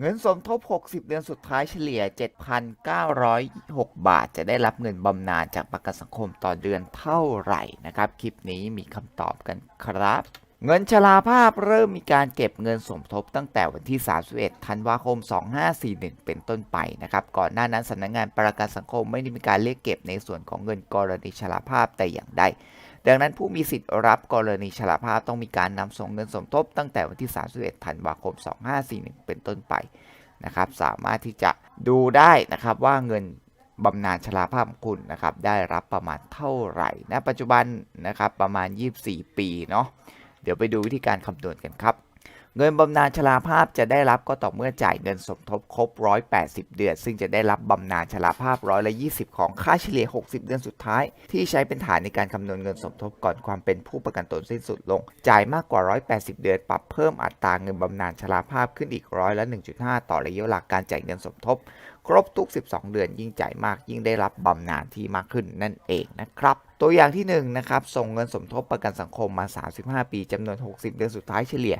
เงินสมทบ 60 เดือนสุดท้ายเฉลี่ย 7,906 บาท จะได้รับเงินบำนาญจากประกันสังคมต่อเดือนเท่าไหร่นะครับ คลิปนี้มีคำตอบกันครับ เงินชราภาพเริ่มมีการเก็บเงินสมทบตั้งแต่วันที่ 31 ธันวาคม 2541 เป็นต้นไปนะครับ ก่อนหน้านั้นสำนักงานประกันสังคมไม่ได้มีการเรียกเก็บในส่วนของเงินกรณีชราภาพแต่อย่างใด ดังนั้นผู้มีสิทธิ์รับกรณีชราภาพต้องมีการนำส่งเงินสมทบตั้งแต่วันที่ 31 ธันวาคม 2541 เป็นต้นไปนะครับ สามารถที่จะดูได้นะครับว่าเงินบำนาญชราภาพของคุณนะครับได้รับประมาณเท่าไหร่ณปัจจุบันนะครับประมาณ 24 ปีเนาะเดี๋ยวไปดูวิธีการคำนวณกันครับ เงินบำนาญชราภาพจะได้รับก็ต่อเมื่อจ่ายเงินสมทบครบ 180 เดือน ซึ่งจะได้รับบำนาญชราภาพร้อยละ20 ของค่าเฉลี่ย 60 เดือนสุดท้าย ที่ใช้เป็นฐานในการคำนวณเงินสมทบก่อนความเป็นผู้ประกันตนสิ้นสุดลง จ่ายมากกว่า 180 เดือน ปรับเพิ่มอัตราเงินบำนาญชราภาพขึ้นอีกร้อยละ 1.5 ต่อระยะเวลาการจ่ายเงินสมทบ ครบทุก 12 เดือนยิ่งจ่ายมากยิ่งได้รับบำนาญที่มากขึ้นนั่นเองนะครับตัวอย่างที่1นะครับส่งเงินสมทบประกันสังคมมา 35 ปีจำนวน 60 เดือนสุดท้ายเฉลี่ย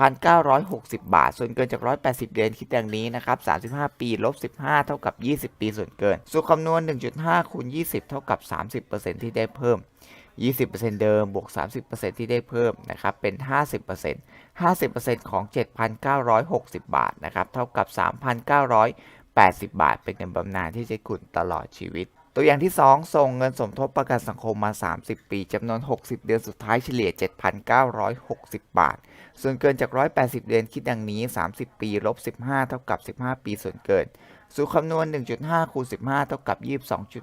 7,960 บาท ส่วนเกินจาก 180 เดือนคิดดังนี้นะครับ35 ปีลบ 15 เท่ากับ 20 ปีส่วนเกิน สูตรคำนวณ 1.5 คูณ 20 เท่ากับ 30%ที่ได้เพิ่ม 20%เดิมบวก 30%ที่ได้เพิ่มนะครับเป็น 50% 50%ของ 7,960 บาทนะครับเท่ากับ 80 บาท เป็นเงินบำนาญที่จะคุณตลอดชีวิต ตัวอย่างที่ 2 ส่งเงินสมทบประกันสังคมมา 30 ปีจำนวน 60 เดือนสุดท้ายเฉลี่ย 7,960 บาท ส่วนเกินจาก 180 เดือนคิดดังนี้ 30 ปีลบ15 เท่ากับ 15 ปีส่วนเกิน สูตรคำนวณ 1.5 คูณ 15 เท่ากับ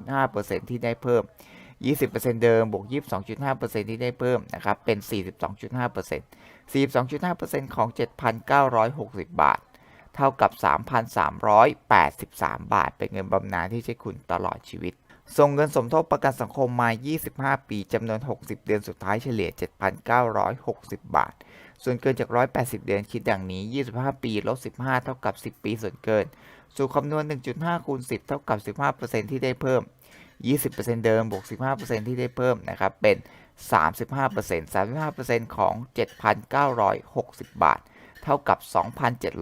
22.5%ที่ได้เพิ่ม 20%เดิมบวก 22.5%ที่ได้เพิ่มนะครับเป็น 42.5% 42.5%ของ 7,960 บาท เท่ากับ 3,383 บาท เป็นเงินบำนาญที่ใช้คุณตลอดชีวิต ส่งเงินสมทบประกันสังคมมา 25 ปีจำนวน 60 เดือนสุดท้ายเฉลี่ย 7,960 บาท ส่วนเกินจาก 180 เดือนคิดดังนี้ 25 ปีลบ15 เท่ากับ 10 ปีส่วนเกิน สู่คำนวณ 1.5 คูณ 10 เท่ากับ 15%ที่ได้เพิ่ม 20%เดิมบวก 15%ที่ได้เพิ่มนะครับเป็น 35% 35%ของ 7,960 บาท เท่ากับ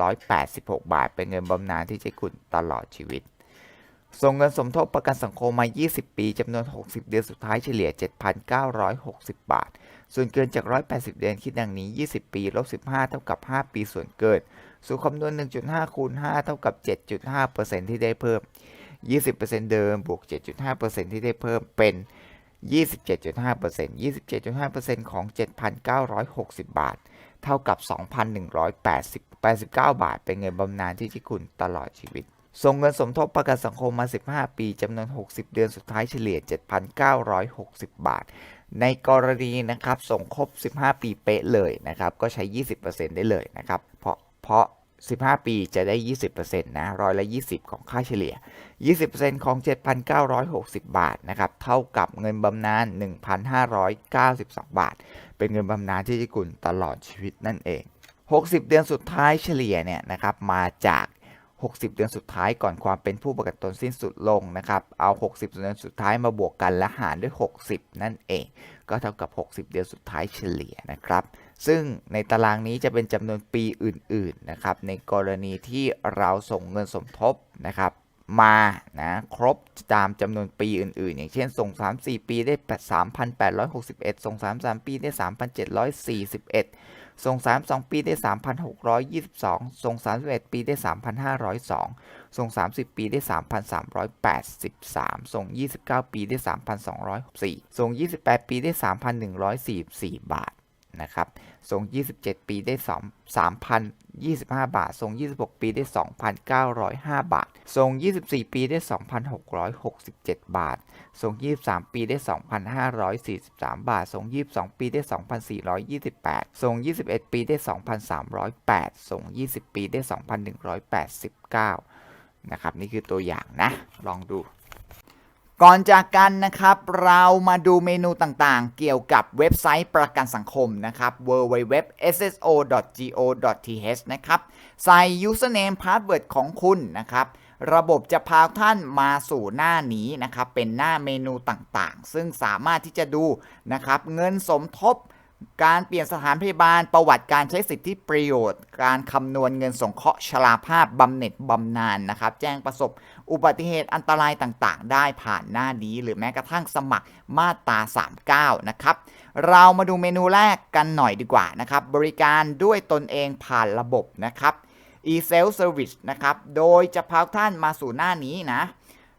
2,786 บาท เป็นเงินบำนาญที่ใช้คุณตลอดชีวิต ส่งเงินสมทบประกันสังคมมา 20 ปีจำนวน 60 เดือนสุดท้ายเฉลี่ย 7,960 บาท ส่วนเกินจาก 180 เดือนคิดดังนี้ 20 ปีลบ15 เท่ากับ 5 ปีส่วนเกิน สู่คำนวณ 1.5 คูณ 5 เท่ากับ 7.5%ที่ได้เพิ่ม 20%เดิมบวก 7.5%ที่ได้เพิ่มเป็น27.5% 27.5%ของ 7,960 บาท เท่ากับ 2,189 บาท เป็นเงินบำนาญที่ที่คุณตลอดชีวิต ส่งเงินสมทบประกันสังคมมา 15 ปีจำนวน 60 เดือนสุดท้ายเฉลี่ย 7,960 บาท ในกรณีนะครับส่งครบ 15 ปีเป๊ะเลยนะครับก็ใช้ 20%ได้เลยนะครับเพราะเพราะ15 ปีจะได้ 20%นะร้อยละ 20 ของค่าเฉลี่ย 20%ของ 7,960 บาทนะครับ เท่ากับเงินบำนาญ 1,592 บาท เป็นเงินบำนาญที่จะกุลตลอดชีวิตนั่นเอง 60 เดือนสุดท้ายเฉลี่ยเนี่ยนะครับมาจาก 60 เดือนสุดท้ายก่อนความเป็นผู้ประกันตนสิ้นสุดลงนะครับเอา 60 เดือนสุดท้ายมาบวกกันและหารด้วย 60 นั่นเอง ก็เท่ากับ 60 เดือนสุดท้ายเฉลี่ยนะครับซึ่งในตารางนี้จะเป็นจำนวนปีอื่นๆนะครับในกรณีที่เราส่งเงินสมทบนะครับ มานะครบตามจำนวนปีอื่นๆ อย่างเช่นส่ง 3-4 ปีได้ 3,861 ส่ง 3-3 ปีได้ 3,741 ส่ง 32 ปีได้ 3,622 ส่ง 31 ปีได้ 3,502 ส่ง 30 ปีได้ 3,383 ส่ง 29 ปีได้ 3,204ส่ง 28 ปีได้ 3,144 บาท นะครับส่ง27 ปีได้2 3,025 บาทส่ง26 ปีได้ 2,905 บาทส่ง24 ปีได้ 2,667 บาทส่ง23 ปีได้ 2,543 บาทส่ง22 ปีได้ 2,428ส่ง21 ปีได้ 2,308ส่ง20 ปีได้ 2,189 นะครับ นี่คือตัวอย่างนะ ลองดู ก่อนจากกันนะครับ เรามาดูเมนูต่างๆ เกี่ยวกับเว็บไซต์ประกันสังคมนะครับ www.sso.go.th นะครับ ใส่ username password ของคุณนะครับ ระบบจะพาท่านมาสู่หน้านี้นะครับ เป็นหน้าเมนูต่างๆ ซึ่งสามารถที่จะดูนะครับ เงินสมทบการเปลี่ยนสถานพยาบาลประวัติการใช้สิทธิประโยชน์ การคำนวณเงินสงเคราะห์ชราภาพบำเหน็จบำนาญนะครับ แจ้งประสบ อุบัติเหตุอันตรายต่างๆ ได้ผ่านหน้านี้ หรือแม้กระทั่งสมัครมาตรา 39 นะครับ เรามาดูเมนูแรกกันหน่อยดีกว่านะครับ บริการด้วยตนเองผ่านระบบนะครับ e-self service นะครับ โดยจะพาท่านมาสู่หน้านี้นะ